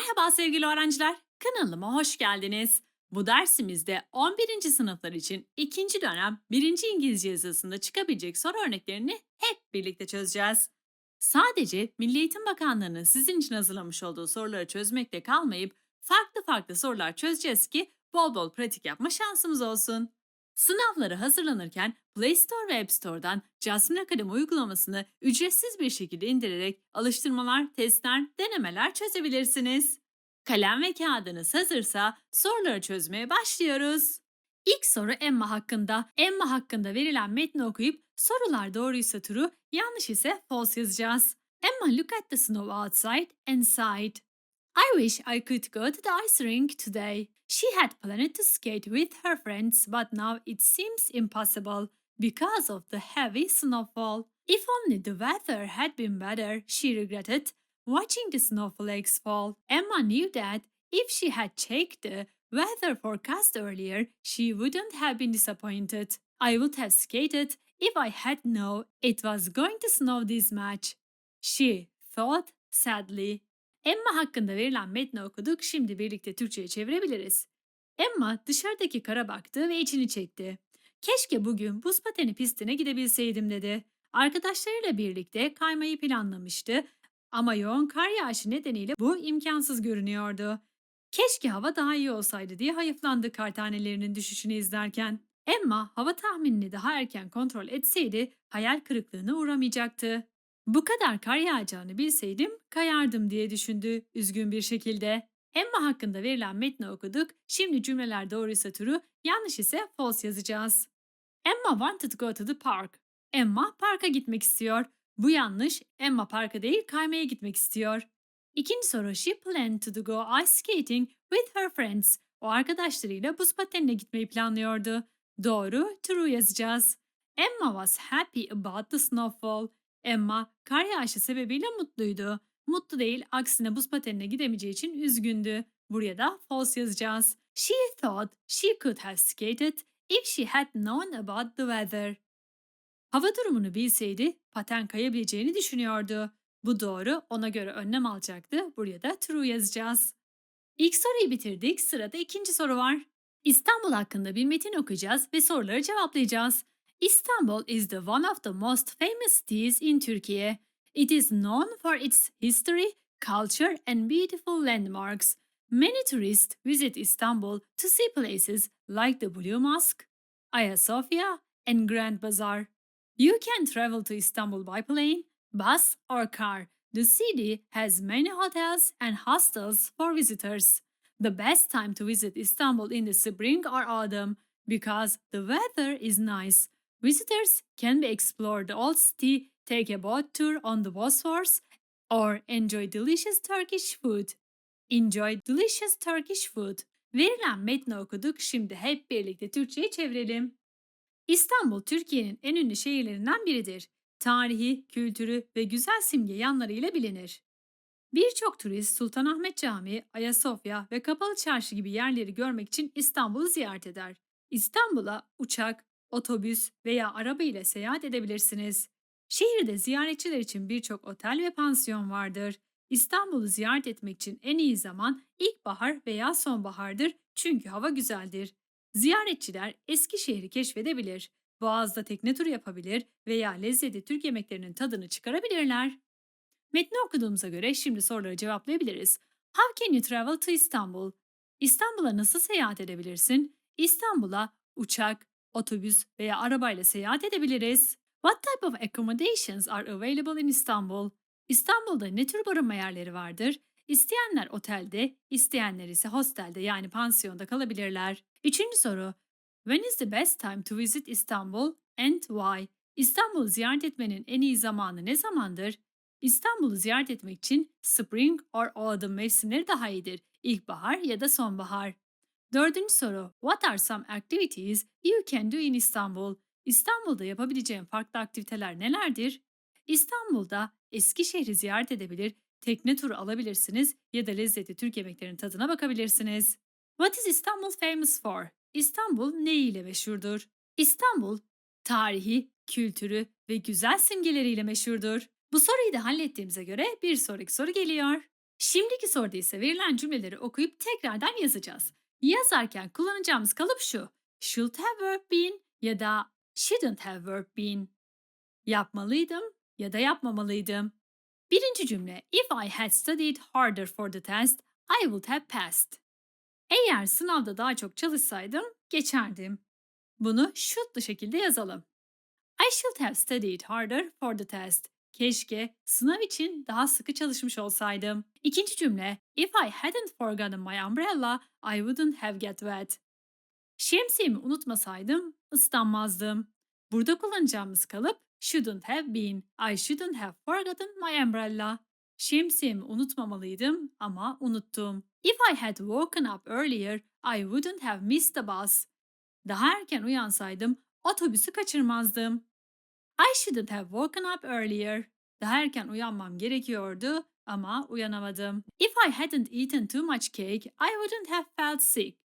Merhaba sevgili öğrenciler, kanalıma hoş geldiniz. Bu dersimizde 11. sınıflar için ikinci dönem 1. İngilizce yazısında çıkabilecek soru örneklerini hep birlikte çözeceğiz. Sadece Milli Eğitim Bakanlığı'nın sizin için hazırlamış olduğu soruları çözmekle kalmayıp farklı farklı sorular çözeceğiz ki bol bol pratik yapma şansımız olsun. Sınavları hazırlanırken Play Store ve App Store'dan Jasmine Akademi uygulamasını ücretsiz bir şekilde indirerek alıştırmalar, testler, denemeler çözebilirsiniz. Kalem ve kağıdınız hazırsa soruları çözmeye başlıyoruz. İlk soru Emma hakkında. Emma hakkında verilen metni okuyup sorular doğruysa true, yanlış ise false yazacağız. Emma look at the snow outside and sighed. I wish I could go to the ice rink today. She had planned to skate with her friends, but now it seems impossible because of the heavy snowfall. If only the weather had been better, she regretted watching the snowflakes fall. Emma knew that if she had checked the weather forecast earlier, she wouldn't have been disappointed. I would have skated if I had known it was going to snow this much. She thought sadly. Emma hakkında verilen metni okuduk, şimdi birlikte Türkçe'ye çevirebiliriz. Emma dışarıdaki kara baktı ve içini çekti. Keşke bugün buz pateni pistine gidebilseydim dedi. Arkadaşlarıyla birlikte kaymayı planlamıştı ama yoğun kar yağışı nedeniyle bu imkansız görünüyordu. Keşke hava daha iyi olsaydı diye hayıflandı kar tanelerinin düşüşünü izlerken. Emma hava tahminini daha erken kontrol etseydi hayal kırıklığına uğramayacaktı. Bu kadar kar yağacağını bilseydim kayardım diye düşündü üzgün bir şekilde. Emma hakkında verilen metni okuduk. Şimdi cümleler doğruysa true, yanlış ise false yazacağız. Emma wanted to go to the park. Emma parka gitmek istiyor. Bu yanlış. Emma parka değil kaymaya gitmek istiyor. İkinci soru she planned to go ice skating with her friends. O arkadaşlarıyla buz patenine gitmeyi planlıyordu. Doğru, true yazacağız. Emma was happy about the snowfall. Emma kar yağışı sebebiyle mutluydu. Mutlu değil, aksine buz patenine gidemeyeceği için üzgündü. Buraya da false yazacağız. She thought she could have skated if she had known about the weather. Hava durumunu bilseydi paten kayabileceğini düşünüyordu. Bu doğru, ona göre önlem alacaktı. Buraya da true yazacağız. İlk soruyu bitirdik, sırada ikinci soru var. İstanbul hakkında bir metin okuyacağız ve soruları cevaplayacağız. Istanbul is the one of the most famous cities in Turkey. It is known for its history, culture, and beautiful landmarks. Many tourists visit Istanbul to see places like the Blue Mosque, Ayasofya, and Grand Bazaar. You can travel to Istanbul by plane, bus, or car. The city has many hotels and hostels for visitors. The best time to visit Istanbul in the spring or autumn because the weather is nice. Visitors can be explore the old city, take a boat tour on the Bosphorus, or enjoy delicious Turkish food. Enjoy delicious Turkish food. Verilen metni okuduk, şimdi hep birlikte Türkçe'ye çevirelim. İstanbul, Türkiye'nin en ünlü şehirlerinden biridir. Tarihi, kültürü ve güzel simge yanlarıyla bilinir. Birçok turist Sultanahmet Camii, Ayasofya ve Kapalı Çarşı gibi yerleri görmek için İstanbul'u ziyaret eder. İstanbul'a uçak, otobüs veya araba ile seyahat edebilirsiniz. Şehirde ziyaretçiler için birçok otel ve pansiyon vardır. İstanbul'u ziyaret etmek için en iyi zaman ilkbahar veya sonbahardır çünkü hava güzeldir. Ziyaretçiler eski şehri keşfedebilir, boğazda tekne turu yapabilir veya lezzetli Türk yemeklerinin tadını çıkarabilirler. Metni okuduğumuza göre şimdi soruları cevaplayabiliriz. How can you travel to Istanbul? İstanbul'a nasıl seyahat edebilirsin? İstanbul'a uçak, otobüs veya arabayla seyahat edebiliriz. What type of accommodations are available in Istanbul? İstanbul'da ne tür barınma yerleri vardır? İsteyenler otelde, isteyenler ise hostelde yani pansiyonda kalabilirler. Üçüncü soru. When is the best time to visit Istanbul and why? İstanbul'u ziyaret etmenin en iyi zamanı ne zamandır? İstanbul'u ziyaret etmek için spring or autumn mevsimleri daha iyidir. İlkbahar ya da sonbahar. Dördüncü soru. What are some activities you can do in Istanbul? İstanbul'da yapabileceğin farklı aktiviteler nelerdir? İstanbul'da eski şehri ziyaret edebilir, tekne turu alabilirsiniz ya da lezzetli Türk yemeklerinin tadına bakabilirsiniz. What is Istanbul famous for? İstanbul ne ile meşhurdur? İstanbul, tarihi, kültürü ve güzel simgeleriyle meşhurdur. Bu soruyu da hallettiğimize göre bir sonraki soru geliyor. Şimdiki soruda ise verilen cümleleri okuyup tekrardan yazacağız. Yazarken kullanacağımız kalıp şu. Should have been ya da shouldn't have been. Yapmalıydım ya da yapmamalıydım. Birinci cümle. If I had studied harder for the test, I would have passed. Eğer sınavda daha çok çalışsaydım geçerdim. Bunu should'lu şekilde yazalım. I should have studied harder for the test. Keşke sınav için daha sıkı çalışmış olsaydım. İkinci cümle. If I hadn't forgotten my umbrella, I wouldn't have get wet. Şemsiyemi unutmasaydım ıslanmazdım. Burada kullanacağımız kalıp shouldn't have been. I shouldn't have forgotten my umbrella. Şemsiyemi unutmamalıydım ama unuttum. If I had woken up earlier, I wouldn't have missed the bus. Daha erken uyansaydım otobüsü kaçırmazdım. I shouldn't have woken up earlier. Daha erken uyanmam gerekiyordu ama uyanamadım. If I hadn't eaten too much cake, I wouldn't have felt sick.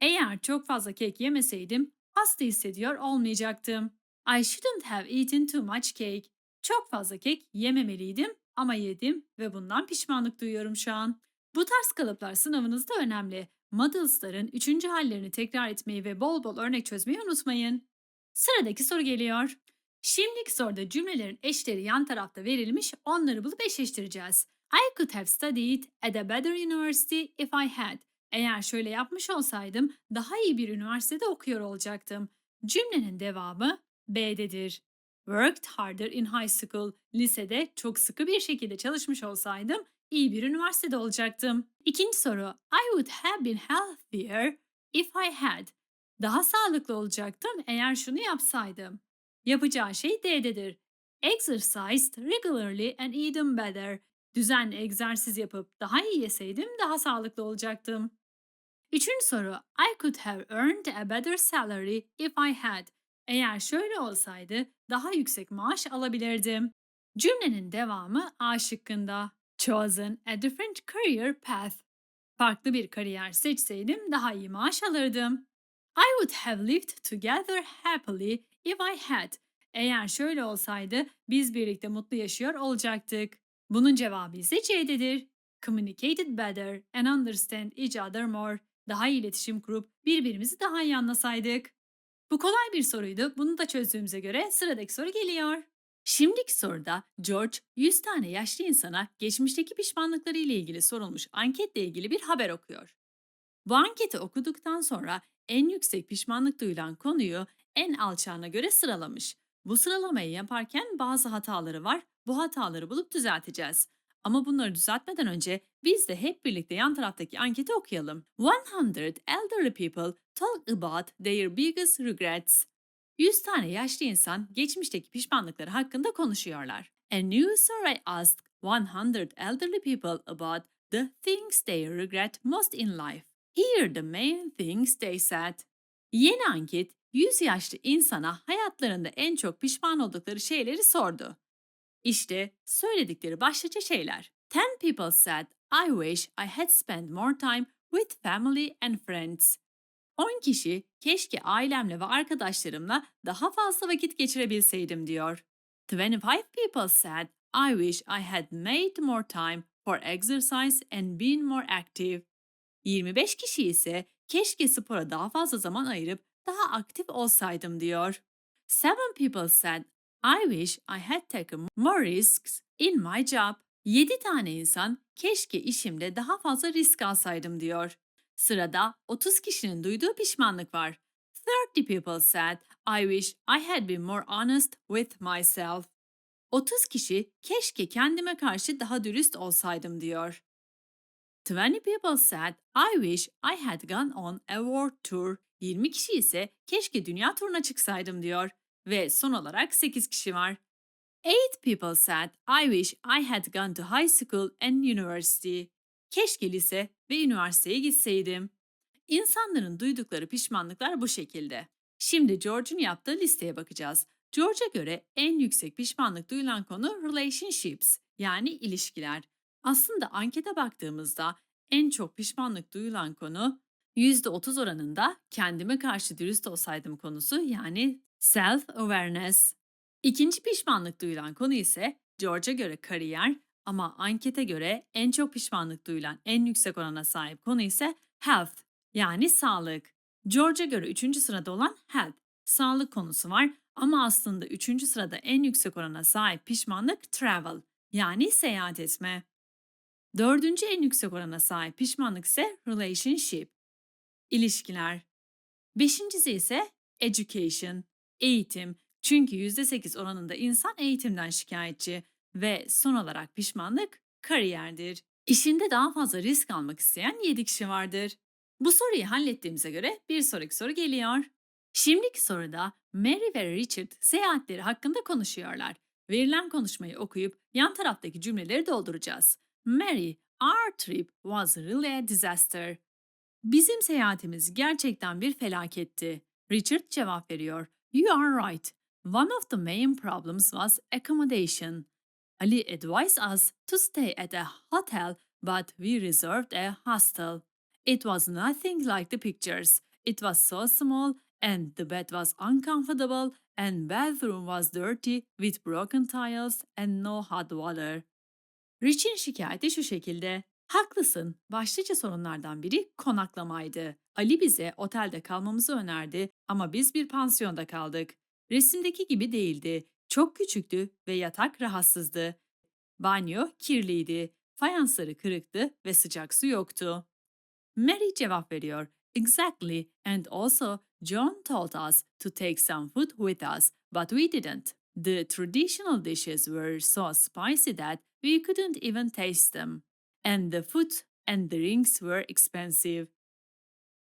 Eğer çok fazla kek yemeseydim hasta hissediyor olmayacaktım. I shouldn't have eaten too much cake. Çok fazla kek yememeliydim ama yedim ve bundan pişmanlık duyuyorum şu an. Bu tarz kalıplar sınavınızda önemli. Models'ların üçüncü hallerini tekrar etmeyi ve bol bol örnek çözmeyi unutmayın. Sıradaki soru geliyor. Şimdiki soruda cümlelerin eşleri yan tarafta verilmiş, onları bulup eşleştireceğiz. I could have studied at a better university if I had. Eğer şöyle yapmış olsaydım daha iyi bir üniversitede okuyor olacaktım. Cümlenin devamı B'dedir. Worked harder in high school. Lisede çok sıkı bir şekilde çalışmış olsaydım iyi bir üniversitede olacaktım. İkinci soru. I would have been healthier if I had. Daha sağlıklı olacaktım eğer şunu yapsaydım. Yapacağı şey D'dedir. Exercised regularly and eaten better. Düzenli egzersiz yapıp daha iyi yeseydim daha sağlıklı olacaktım. Üçüncü soru. I could have earned a better salary if I had. Eğer şöyle olsaydı daha yüksek maaş alabilirdim. Cümlenin devamı A şıkkında. Chosen a different career path. Farklı bir kariyer seçseydim daha iyi maaş alırdım. I would have lived together happily if I had. Eğer şöyle olsaydı biz birlikte mutlu yaşıyor olacaktık. Bunun cevabı ise C'dedir. Communicated better and understand each other more. Daha iyi iletişim kurup birbirimizi daha iyi anlasaydık. Bu kolay bir soruydu. Bunu da çözdüğümüze göre sıradaki soru geliyor. Şimdiki soruda George 100 tane yaşlı insana geçmişteki pişmanlıkları ile ilgili sorulmuş anketle ilgili bir haber okuyor. Bu anketi okuduktan sonra en yüksek pişmanlık duyulan konuyu en alçağına göre sıralamış. Bu sıralamayı yaparken bazı hataları var. Bu hataları bulup düzelteceğiz. Ama bunları düzeltmeden önce biz de hep birlikte yan taraftaki anketi okuyalım. 100 elderly people talk about their biggest regrets. 100 tane yaşlı insan geçmişteki pişmanlıkları hakkında konuşuyorlar. A new survey asked 100 elderly people about the things they regret most in life. Here the main things they said. Yeni anket 100 yaşlı insana hayatlarında en çok pişman oldukları şeyleri sordu. İşte söyledikleri başlıca şeyler. 10 people said, I wish I had spent more time with family and friends. 10 kişi keşke ailemle ve arkadaşlarımla daha fazla vakit geçirebilseydim diyor. 25 people said, I wish I had made more time for exercise and been more active. 25 kişi ise keşke spora daha fazla zaman ayırıp daha aktif olsaydım diyor. 7 people said, I wish I had taken more risks in my job. 7 tane insan keşke işimde daha fazla risk alsaydım diyor. Sırada 30 kişinin duyduğu pişmanlık var. 30 people said, I wish I had been more honest with myself. 30 kişi keşke kendime karşı daha dürüst olsaydım diyor. 20 people said, I wish I had gone on a world tour. 20 kişi ise keşke dünya turuna çıksaydım diyor. Ve son olarak 8 kişi var. 8 people said, I wish I had gone to high school and university. Keşke lise ve üniversiteye gitseydim. İnsanların duydukları pişmanlıklar bu şekilde. Şimdi George'un yaptığı listeye bakacağız. George'a göre en yüksek pişmanlık duyulan konu relationships yani ilişkiler. Aslında ankete baktığımızda en çok pişmanlık duyulan konu %30 oranında kendime karşı dürüst olsaydım konusu yani self-awareness. İkinci pişmanlık duyulan konu ise George'a göre kariyer, Ama ankete göre en çok pişmanlık duyulan en yüksek orana sahip konu ise health yani sağlık. George'a göre 3. sırada olan health, sağlık konusu var ama aslında 3. sırada en yüksek orana sahip pişmanlık travel yani seyahat etme. Dördüncü en yüksek orana sahip pişmanlık ise relationship, ilişkiler. Beşincisi ise education, eğitim. Çünkü %8 oranında insan eğitimden şikayetçi ve son olarak pişmanlık kariyerdir. İşinde daha fazla risk almak isteyen 7 kişi vardır. Bu soruyu hallettiğimize göre bir sonraki soru geliyor. Şimdiki soruda Mary ve Richard seyahatleri hakkında konuşuyorlar. Verilen konuşmayı okuyup yan taraftaki cümleleri dolduracağız. Mary, our trip was really a disaster. Bizim seyahatimiz gerçekten bir felaketti. Richard cevap veriyor. You are right. One of the main problems was accommodation. Ali advised us to stay at a hotel, but we reserved a hostel. It was nothing like the pictures. It was so small, and the bed was uncomfortable, and bathroom was dirty with broken tiles and no hot water. Rich'in şikayeti şu şekilde. Haklısın. Başlıca sorunlardan biri konaklamaydı. Ali bize otelde kalmamızı önerdi ama biz bir pansiyonda kaldık. Resimdeki gibi değildi. Çok küçüktü ve yatak rahatsızdı. Banyo kirliydi. Fayansları kırıktı ve sıcak su yoktu. Mary cevap veriyor. Exactly, and also John told us to take some food with us, but we didn't. The traditional dishes were so spicy that we couldn't even taste them. And the food and drinks were expensive.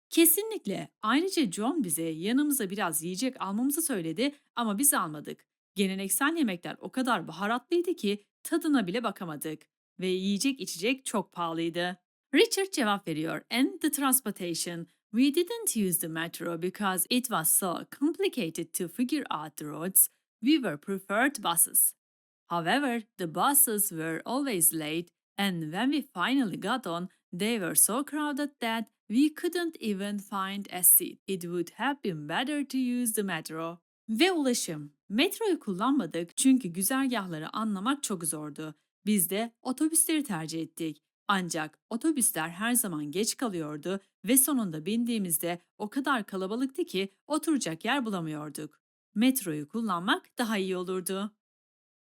Kesinlikle. Ayrıca John bize yanımıza biraz yiyecek almamızı söyledi ama biz almadık. Geleneksel yemekler o kadar baharatlıydı ki tadına bile bakamadık ve yiyecek içecek çok pahalıydı. Richard cevap veriyor. And the transportation. We didn't use the metro because it was so complicated to figure out the roads. We were preferred buses. However, the buses were always late, and when we finally got on, they were so crowded that we couldn't even find a seat. It would have been better to use the metro. Ve ulaşım. Metroyu kullanmadık çünkü güzergahları anlamak çok zordu. Biz de otobüsleri tercih ettik. Ancak otobüsler her zaman geç kalıyordu ve sonunda bindiğimizde o kadar kalabalıktı ki oturacak yer bulamıyorduk. Metroyu kullanmak daha iyi olurdu.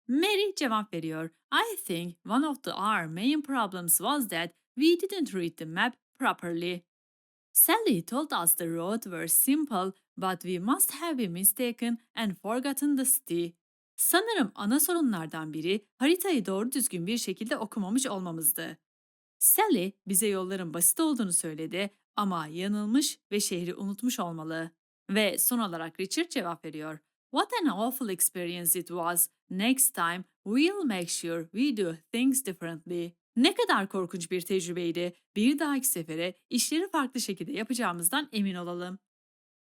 Mary cevap veriyor. I think one of the our main problems was that we didn't read the map properly. Sally told us the roads were simple, but we must have been mistaken and forgotten the city. Sanırım ana sorunlardan biri haritayı doğru düzgün bir şekilde okumamış olmamızdı. Sally bize yolların basit olduğunu söyledi ama yanılmış ve şehri unutmuş olmalı. Ve son olarak Richard cevap veriyor. What an awful experience it was. Next time we'll make sure we do things differently. Ne kadar korkunç bir tecrübeydi. Bir dahaki sefere işleri farklı şekilde yapacağımızdan emin olalım.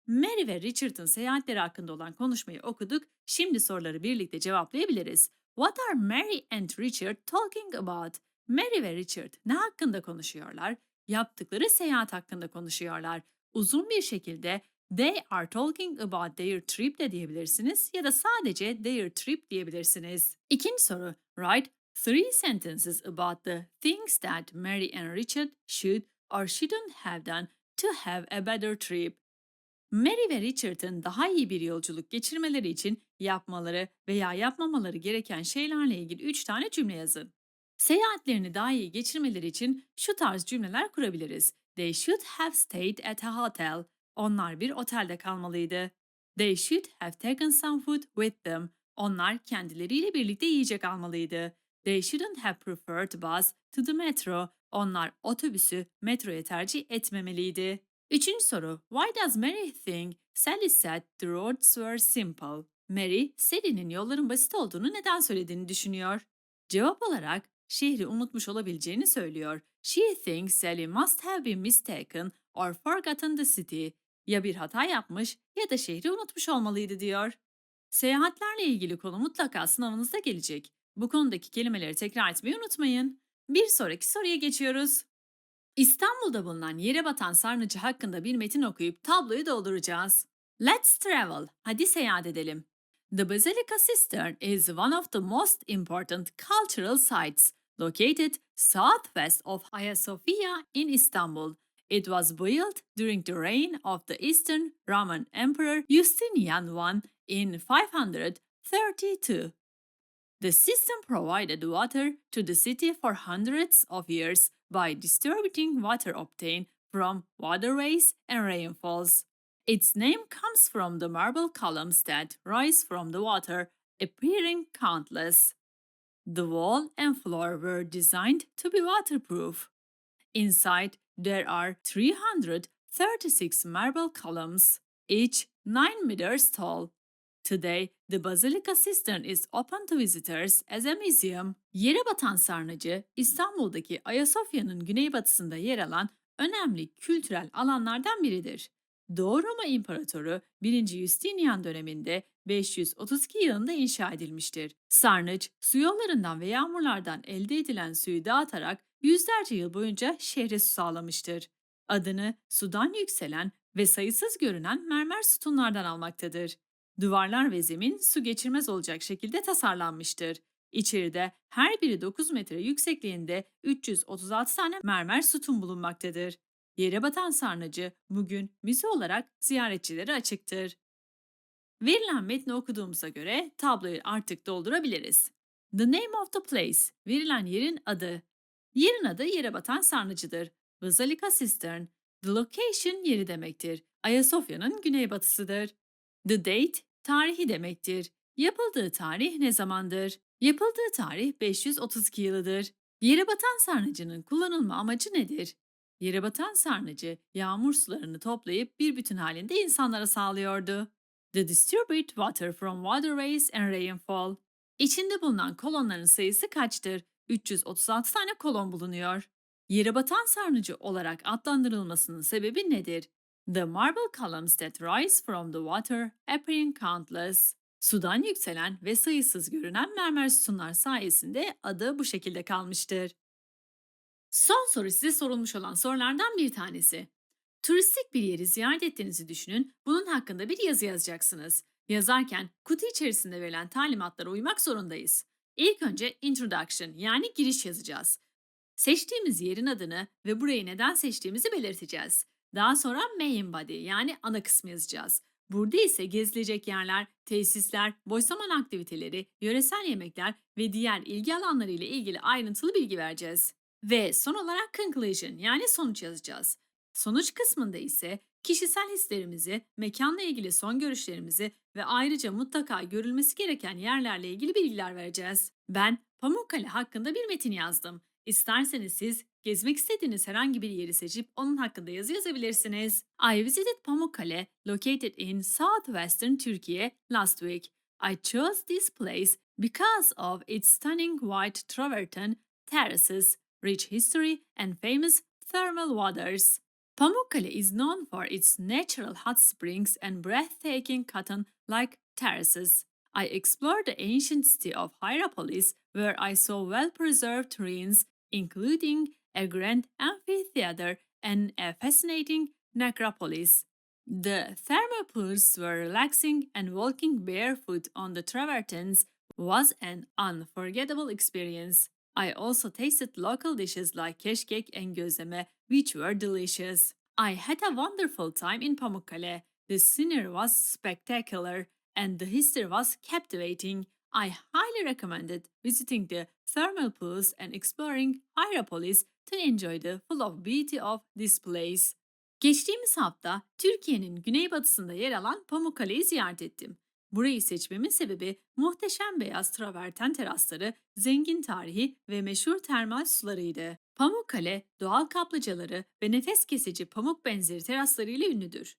Mary ve Richard'ın seyahatleri hakkında olan konuşmayı okuduk. Şimdi soruları birlikte cevaplayabiliriz. What are Mary and Richard talking about? Mary ve Richard ne hakkında konuşuyorlar? Yaptıkları seyahat hakkında konuşuyorlar. Uzun bir şekilde they are talking about their trip de diyebilirsiniz ya da sadece their trip diyebilirsiniz. İkinci soru. Write three sentences about the things that Mary and Richard should or shouldn't have done to have a better trip. Mary ve Richard'ın daha iyi bir yolculuk geçirmeleri için yapmaları veya yapmamaları gereken şeylerle ilgili 3 tane cümle yazın. Seyahatlerini daha iyi geçirmeleri için şu tarz cümleler kurabiliriz. They should have stayed at a hotel. Onlar bir otelde kalmalıydı. They should have taken some food with them. Onlar kendileriyle birlikte yiyecek almalıydı. They shouldn't have preferred bus to the metro. Onlar otobüsü metroya tercih etmemeliydi. Üçüncü soru. Why does Mary think Sally said the roads were simple? Mary, Sally'nin yolların basit olduğunu neden söylediğini düşünüyor. Cevap olarak şehri unutmuş olabileceğini söylüyor. She thinks Sally must have been mistaken or forgotten the city. Ya bir hata yapmış ya da şehri unutmuş olmalıydı diyor. Seyahatlerle ilgili konu mutlaka sınavınızda gelecek. Bu konudaki kelimeleri tekrar etmeyi unutmayın. Bir sonraki soruya geçiyoruz. İstanbul'da bulunan yere batan sarnıcı hakkında bir metin okuyup tabloyu dolduracağız. Let's travel. Hadi seyahat edelim. The Basilica Cistern is one of the most important cultural sites. located southwest of Sophia in Istanbul. It was built during the reign of the Eastern Roman Emperor Justinian I in 532. The system provided water to the city for hundreds of years by distributing water obtained from waterways and rainfalls. Its name comes from the marble columns that rise from the water, appearing countless. The wall and floor were designed to be waterproof. Inside, there are 336 marble columns, each 9 meters tall. Today, the Basilica Cistern is open to visitors as a museum. Yere batan sarnıcı, İstanbul'daki Ayasofya'nın güneybatısında yer alan önemli kültürel alanlardan biridir. Doğu Roma İmparatoru 1. Justinian döneminde 532 yılında inşa edilmiştir. Sarnıç, su yollarından ve yağmurlardan elde edilen suyu dağıtarak yüzlerce yıl boyunca şehre su sağlamıştır. Adını sudan yükselen ve sayısız görünen mermer sütunlardan almaktadır. Duvarlar ve zemin su geçirmez olacak şekilde tasarlanmıştır. İçeride her biri 9 metre yüksekliğinde 336 tane mermer sütun bulunmaktadır. Yere batan sarnıcı bugün müze olarak ziyaretçilere açıktır. Verilen metni okuduğumuza göre tabloyu artık doldurabiliriz. The name of the place, verilen yerin adı. Yerin adı yere batan sarnıcıdır. Basilica Cistern, the location yeri demektir. Ayasofya'nın güneybatısıdır. The date, tarihi demektir. Yapıldığı tarih ne zamandır? Yapıldığı tarih 532 yılıdır. Yere batan sarnıcının kullanılma amacı nedir? Yere batan sarnıcı yağmur sularını toplayıp bir bütün halinde insanlara sağlıyordu. The distribute water from waterways and rainfall. İçinde bulunan kolonların sayısı kaçtır? 336 tane kolon bulunuyor. Yere batan sarnıcı olarak adlandırılmasının sebebi nedir? The marble columns that rise from the water appearing countless. Sudan yükselen ve sayısız görünen mermer sütunlar sayesinde adı bu şekilde kalmıştır. Son soru size sorulmuş olan sorulardan bir tanesi. Turistik bir yeri ziyaret ettiğinizi düşünün, bunun hakkında bir yazı yazacaksınız. Yazarken kutu içerisinde verilen talimatlara uymak zorundayız. İlk önce introduction yani giriş yazacağız. Seçtiğimiz yerin adını ve burayı neden seçtiğimizi belirteceğiz. Daha sonra main body yani ana kısmı yazacağız. Burada ise gezilecek yerler, tesisler, boş zaman aktiviteleri, yöresel yemekler ve diğer ilgi alanları ile ilgili ayrıntılı bilgi vereceğiz. Ve son olarak conclusion yani sonuç yazacağız. Sonuç kısmında ise kişisel hislerimizi, mekanla ilgili son görüşlerimizi ve ayrıca mutlaka görülmesi gereken yerlerle ilgili bilgiler vereceğiz. Ben Pamukkale hakkında bir metin yazdım. İsterseniz siz gezmek istediğiniz herhangi bir yeri seçip onun hakkında yazı yazabilirsiniz. I visited Pamukkale, located in southwestern Turkey, last week. I chose this place because of its stunning white travertine terraces, rich history, and famous thermal waters. Pamukkale is known for its natural hot springs and breathtaking cotton-like terraces. I explored the ancient city of Hierapolis, where I saw well-preserved ruins, including a grand amphitheater and a fascinating necropolis. The thermal pools were relaxing, and walking barefoot on the travertines was an unforgettable experience. I also tasted local dishes like keşkek and gözleme, which were delicious. I had a wonderful time in Pamukkale. The scenery was spectacular and the history was captivating. I highly recommended visiting the thermal pools and exploring Hierapolis to enjoy the full of beauty of this place. Geçtiğimiz hafta Türkiye'nin güneybatısında yer alan Pamukkale'yi ziyaret ettim. Burayı seçmemin sebebi muhteşem beyaz traverten terasları, zengin tarihi ve meşhur termal sularıydı. Pamukkale, doğal kaplıcaları ve nefes kesici pamuk benzeri teraslarıyla ünlüdür.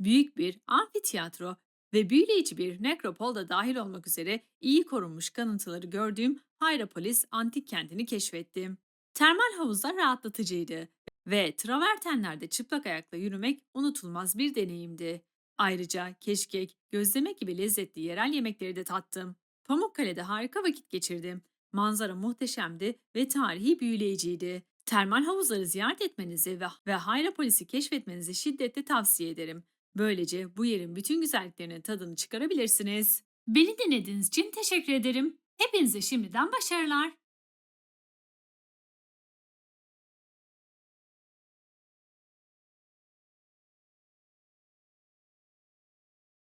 Büyük bir amfiteyatro ve büyüleyici bir nekropol da dahil olmak üzere iyi korunmuş kanıtları gördüğüm Hierapolis antik kentini keşfettim. Termal havuzlar rahatlatıcıydı ve travertenlerde çıplak ayakla yürümek unutulmaz bir deneyimdi. Ayrıca keşkek, gözleme gibi lezzetli yerel yemekleri de tattım. Pamukkale'de harika vakit geçirdim. Manzara muhteşemdi ve tarihi büyüleyiciydi. Termal havuzları ziyaret etmenizi ve, ve Hierapolis'i keşfetmenizi şiddetle tavsiye ederim. Böylece bu yerin bütün güzelliklerinin tadını çıkarabilirsiniz. Beni dinlediğiniz için teşekkür ederim. Hepinize şimdiden başarılar.